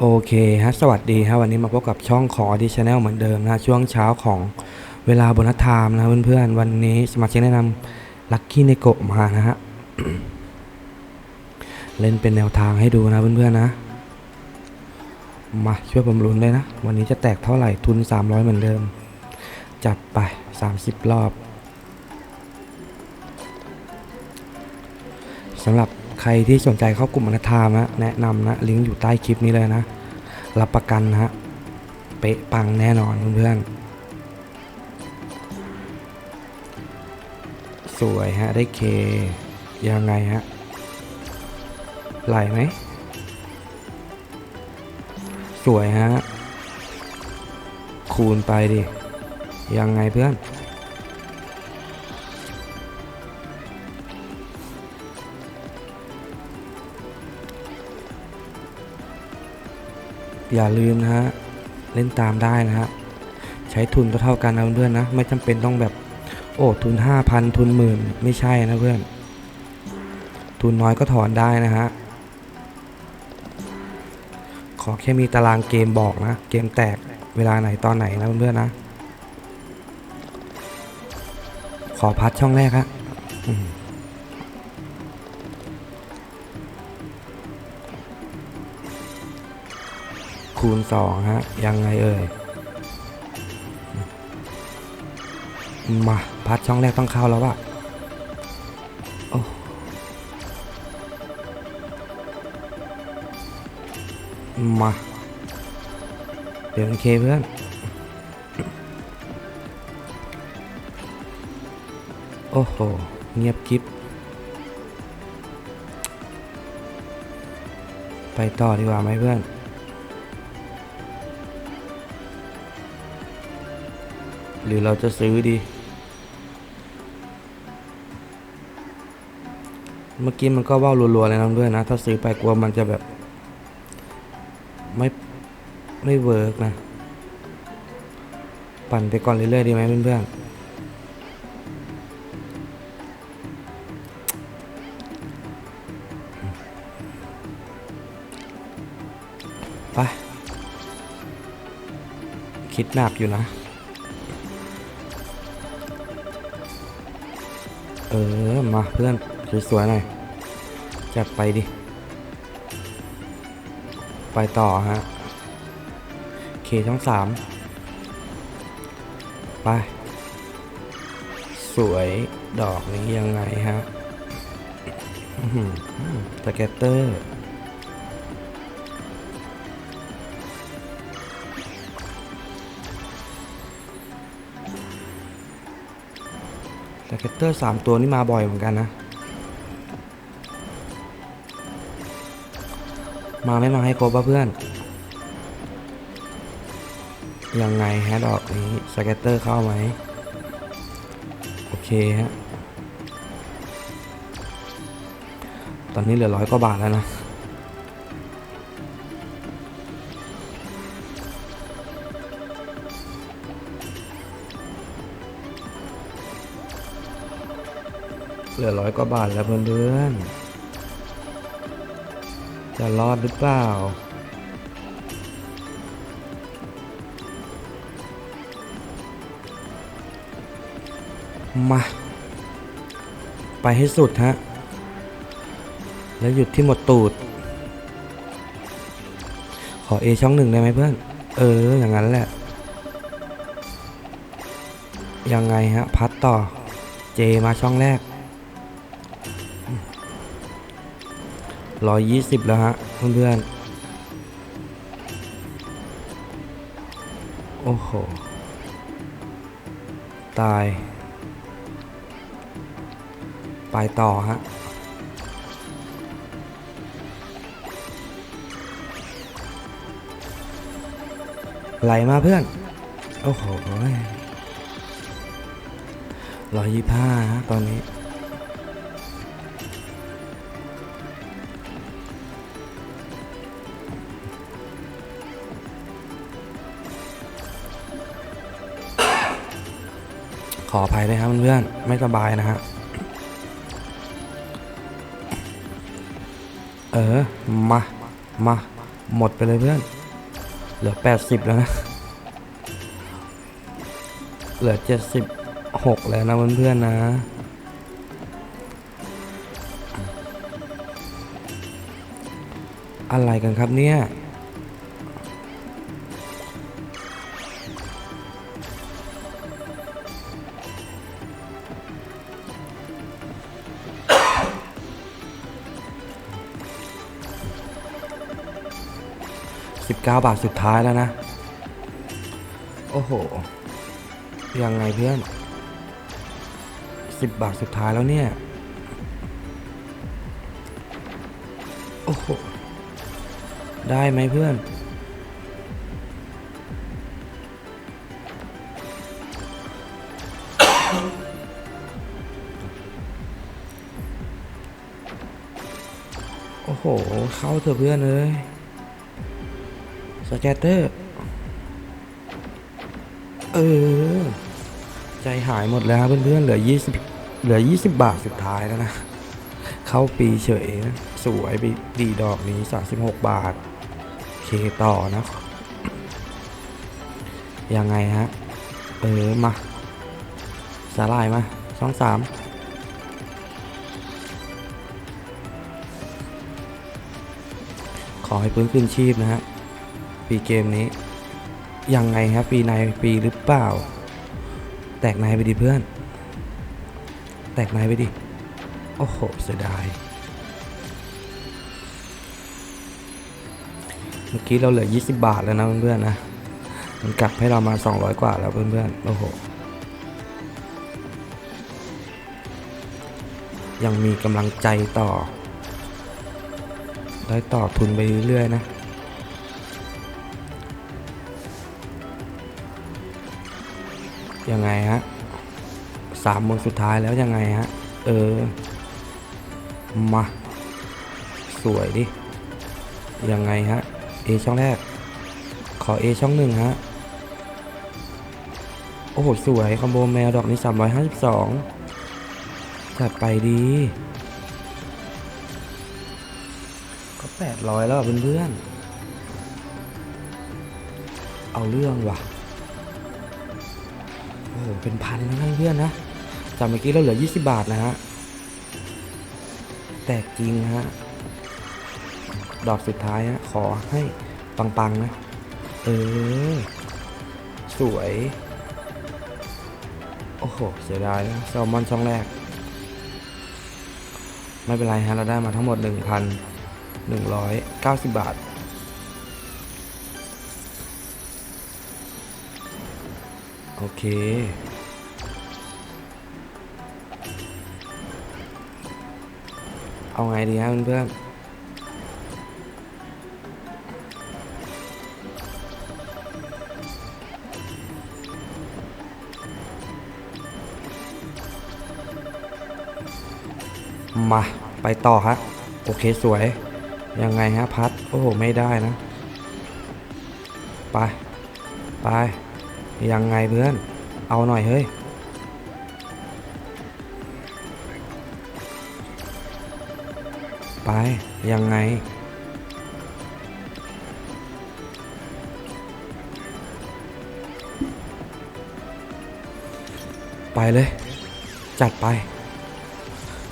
โอเคฮะสวัสดีฮะวันนี้มาพบกับช่องของ Audi Channel เหมือนเดิมนะช่วงเช้าของเวลาบนัสไทม์นะเพื่อนๆ วันนี้สมาชิกแนะนำลัคกี้ในโกะมานะฮะ เล่นเป็นแนวทางให้ดูนะเพื่อนๆนะ มาช่วยผมลุ้นด้วยนะ วันนี้จะแตกเท่าไหร่ทุน 300 เหมือนเดิม จัดไป 30 รอบสำหรับ ใครที่สนใจเข้ากลุ่มอนาธามนะแนะนำนะลิงก์อยู่ใต้คลิปนี้เลยนะ รับประกันนะฮะเป๊ะปังแน่นอนเพื่อนๆสวยฮะได้เคยังไงฮะไหลไหมสวยฮะคูณไปดิยังไงเพื่อน อย่าลืมนะฮะเล่นตามได้นะฮะใช้ทุนเท่าๆกันนะเพื่อนๆนะ ไม่จำเป็นต้องแบบโอ้ทุน5,000ทุนหมื่นไม่ใช่นะเพื่อน ทุนน้อยก็ถอนได้นะฮะขอแค่มีตารางเกมบอกนะ เกมแตกเวลาไหนตอนไหนนะเพื่อนๆนะ ขอพัดช่องแรกฮะ คูณสองฮะ ยังไงเอ่ย มาพัดช่องแรกต้องเข้าแล้วว่ะโอ้มาเดี๋ยวโอเคเพื่อน โอ้โห เงียบกริบไปต่อดีกว่าไหมเพื่อน หรือเราจะซื้อดี เมื่อกี้มันก็ว่าวรัวๆเลยนะเพื่อนนะ ถ้าซื้อไปกลัวมันจะแบบ ไม่ไม่เวิร์กนะ ปั่นไปก่อนเรื่อยๆดีไหมเพื่อนๆไปคิดหนักอยู่นะ เออ มาเพื่อนสวยๆหน่อยจัดไปดิ ไปต่อฮะเคช่องสามไป สวยดอกนี้ยังไงฮะสเก็ตเตอร์ สเก็ตเตอร์สามตัวนี่มาบ่อยเหมือนกันนะ มาไม่มาให้ครบป่ะเพื่อน ยังไงฮะดอกนี้สเก็ตเตอร์เข้าไหม โอเคฮะ ตอนนี้เหลือร้อยกว่าบาทแล้วนะ เหลือร้อยกว่าบาทแล้วเพื่อนๆจะรอดหรือเปล่า มา ไปให้สุดฮะ แล้วหยุดที่หมดตูด ขอเอช่องหนึ่งได้ไหมเพื่อน เออ อย่างนั้นแหละ ยังไงฮะ พัดต่อ เจมาช่องแรก ร้อยยี่สิบแล้วฮะเพื่อนๆ โอ้โห ตาย ไปต่อฮะไหลมาเพื่อน โอ้โหร้อยยี่ห้าฮะตอนนี้ ออภัยด้วยครับเพื่อนๆไม่สบายนะฮะเออ มา มา หมดไปเลยเพื่อน เหลือแปดสิบแล้วนะ เหลือเจ็ดสิบหกแล้วนะเพื่อนๆนะ อะไรกันครับเนี่ย สิบเก้าบาทสุดท้ายแล้วนะ โอ้โห ยังไงเพื่อนสิบบาทสุดท้ายแล้วเนี่ย โอ้โห ได้ไหมเพื่อนโอ้โห เข้าเถอะเพื่อนเลย สแกตเตอร์ เออ ใจหายหมดแล้วครับเพื่อนๆ เหลือ 20 เหลือ 20 บาทสุดท้ายแล้วนะ เข้าปีเฉยนะสวยไปดีดอกนี้ 36 บาท เคต่อนะ ยังไงฮะ เออ มา สาลายมาช่องสามขอให้พื้นคืนชีพนะฮะ ปีเกมนี้ ยังไงฮะปีในปีหรือเปล่า แตกในไปดิเพื่อน แตกในไปดิ โอ้โห เสียดาย เมื่อกี้เราเหลือ 20 บาทแล้วนะเพื่อนๆนะ มันกลับให้เรามา 200 กว่าแล้วเพื่อนๆ โอ้โห ยังมีกำลังใจต่อ ได้ต่อทุนไปเรื่อยๆนะ ยังไงฮะสามโมงสุดท้ายแล้วยังไงฮะ เออ มา สวยดิ ยังไงฮะ A ช่องแรก ขอ A ช่องหนึ่งฮะ โอ้โห สวย คอมโบแมวดอกนี้ 352 จัดไปดี ก็ 800 แล้วอะเพื่อนๆเอาเรื่องว่ะ หเป็นพันแล้วนะเพื่อนนะ จากเมื่อกี้เราเหลือ 20 บาทนะฮะ แตกจริงฮะ ดอกสุดท้ายฮะ ขอให้ปังๆนะ เออ สวย โอ้โห เสียดายนะแซลมอนช่องแรก ไม่เป็นไรฮะ เราได้มาทั้งหมด 1,190 บาท โอเค เอาไงดีฮะเพื่อนมาไปต่อฮะโอเคสวย ยังไงฮะพัด โอ้โห ไม่ได้นะ ไป ไป ยังไงเพื่อน เอาหน่อยเฮ้ย ไป ยังไง ไปเลย จัดไป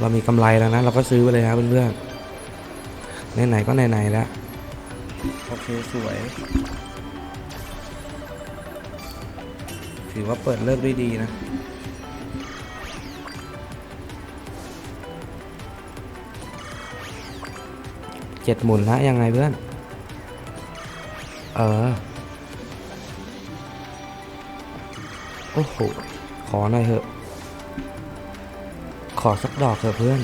เรามีกำไรแล้วนะ เราก็ซื้อไปเลยครับเพื่อนๆไหนๆก็ไหนๆแล้ว โอเค สวย ถือว่าเปิดเลิกด้วยดีนะเจ็ดหมุนนะยังไงเพื่อน เออ โอ้โห ขอหน่อยเถอะ ขอสักดอกเถอะเพื่อน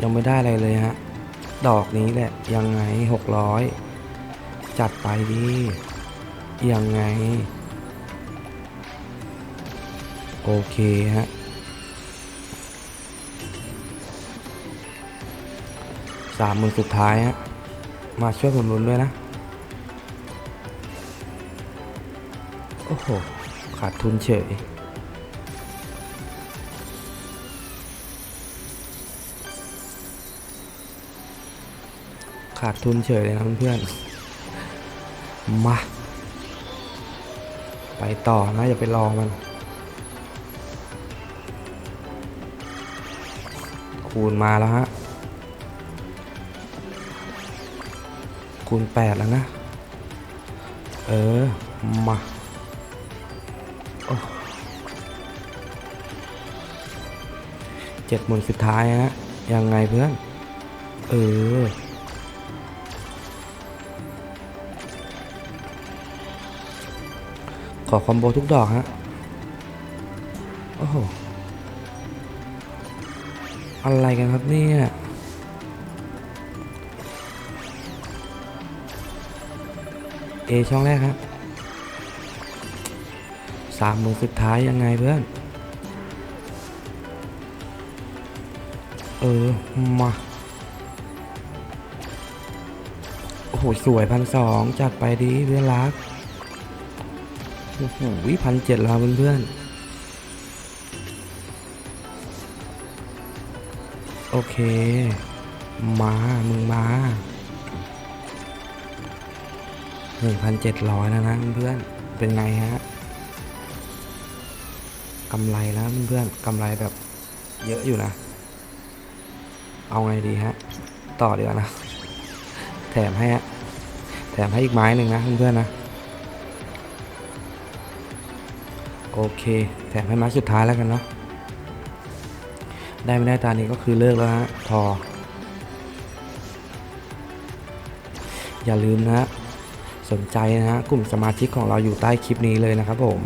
ยังไม่ได้อะไรเลยฮะ ดอกนี้แหละ ยังไงหกร้อยจัดไปดิยังไง โอเคฮะสามหมือสุดท้ายฮะมาช่วยผมลุ้นด้วยนะ โอ้โห ขาดทุนเฉยขาดทุนเฉยเลยนะเพื่อน มา ไปต่อนะ อย่าไปรอมัน คูณมาแล้วฮะ คูณแปดแล้วนะ เออ มาเจ็ดหมื่นสุดท้ายฮะ ยังไงเพื่อน เออขอคอมโบทุกดอกฮะ โอ้โห อะไรกันครับเนี่ยเอช่องแรกครับสามหมือสุดท้ายยังไงเพื่อน เออ มา โอ้โห สวยพันสองจัดไปดีเพื่อนรัก โอ้โหพันเจ็ดแล้วเพื่อนๆ โอเค มา มึงมาหนึ่งพันเจ็ดร้อยแล้วนะเพื่อน เป็นไงฮะกำไรแล้วเพื่อนกำไรแบบเยอะอยู่นะ เอาไงดีฮะ ต่อดีกว่านะ แถมให้ฮะ แถมให้อีกไม้หนึ่งนะเพื่อนนะ โอเค แถมให้ไม้สุดท้ายแล้วกันเนาะ ได้ไม่ได้ตานี้ก็คือเลิกแล้วฮะทอ อย่าลืมนะฮะสนใจนะฮะกลุ่มสมาชิกของเราอยู่ใต้คลิปนี้เลยนะครับผม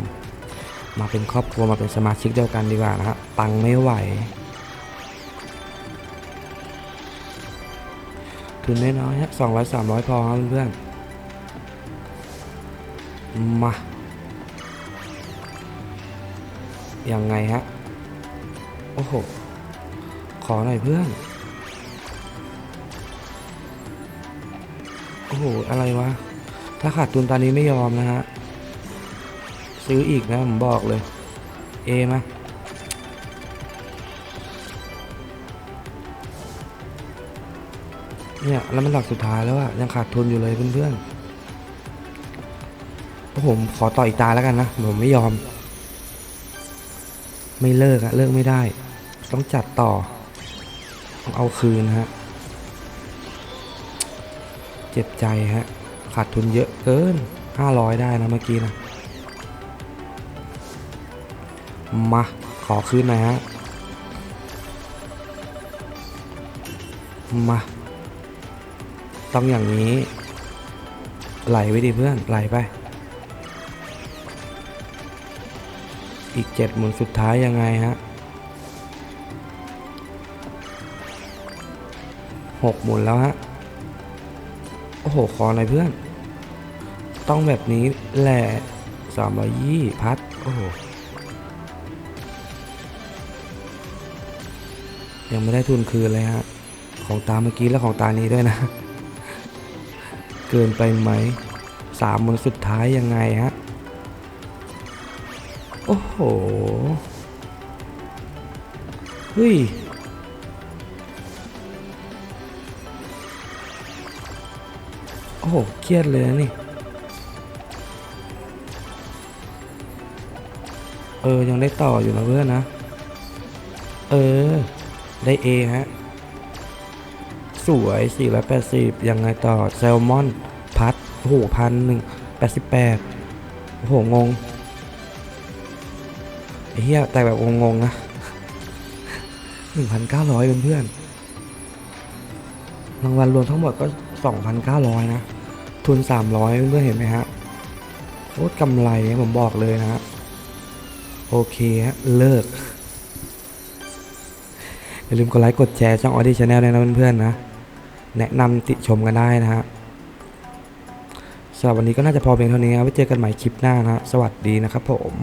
มาเป็นครอบครัวมาเป็นสมาชิกเดียวกันดีกว่านะฮะตังไม่ไหวทุนน้อยๆฮะสองร้อยสามร้อยพอครับเพื่อนมายังไงฮะ โอ้โห ขอหน่อยเพื่อน โอ้โห อะไรวะ ถ้าขาดทุนตอนนี้ไม่ยอมนะฮะ ซื้ออีกนะ ผมบอกเลย เอมาเนี่ย แล้วมันหลักสุดท้ายแล้วอะยังขาดทุนอยู่เลยเพื่อนๆโอ้โหผมขอต่ออีกตาแล้วกันนะ ผมไม่ยอม ไม่เลิกอะเลิกไม่ได้ ต้องจัดต่อ เอาคืนฮะ เจ็บใจฮะ ขาดทุนเยอะเกิน 500 ได้นะเมื่อกี้นะ มา ขอคืนหน่อยฮะ มา ต้องอย่างนี้ ไหลไว้ดิเพื่อน ไหลไป อีกเจ็ดหมุนสุดท้ายยังไงฮะ หกหมุนแล้วฮะ โอ้โห ขอหน่อยเพื่อน ต้องแบบนี้แหละสามร้อยยี่พัด โอ้โห ยังไม่ได้ทุนคืนเลยฮะ ของตาเมื่อกี้และของตานี้ด้วยนะ เกินไปไหมสามหมุนสุดท้ายยังไงฮะ โอ้โห เฮ้ย อ้โห เครียดเลยนะนี่ เออ ยังได้ต่ออยู่นะเพื่อนนะ เออ ได้ A ฮะ สวย 480 ยังไงต่อ แซลมอน พัดโอ้โหพันหนึ่งแปดสิบแปดโอ้โห งงเหี้ยแต่แบบงงๆนะหนึ่งพันเก้าร้อยเพื่อนๆรางวัลรวมทั้งหมดก็สองพันเก้าร้อยนะ ทุนสามร้อยเพื่อนเห็นไหมฮะโคตรกำไรนะผมบอกเลยนะฮะโอเคฮะเลิก อย่าลืมกดไลค์กดแชร์ช่องออดี้ชาแนลด้วยนะเพื่อนๆนะ แนะนำติชมกันได้นะฮะสำหรับวันนี้ก็น่าจะพอเพียงเท่านี้ครับไว้เจอกันใหม่คลิปหน้านะฮะสวัสดีนะครับผม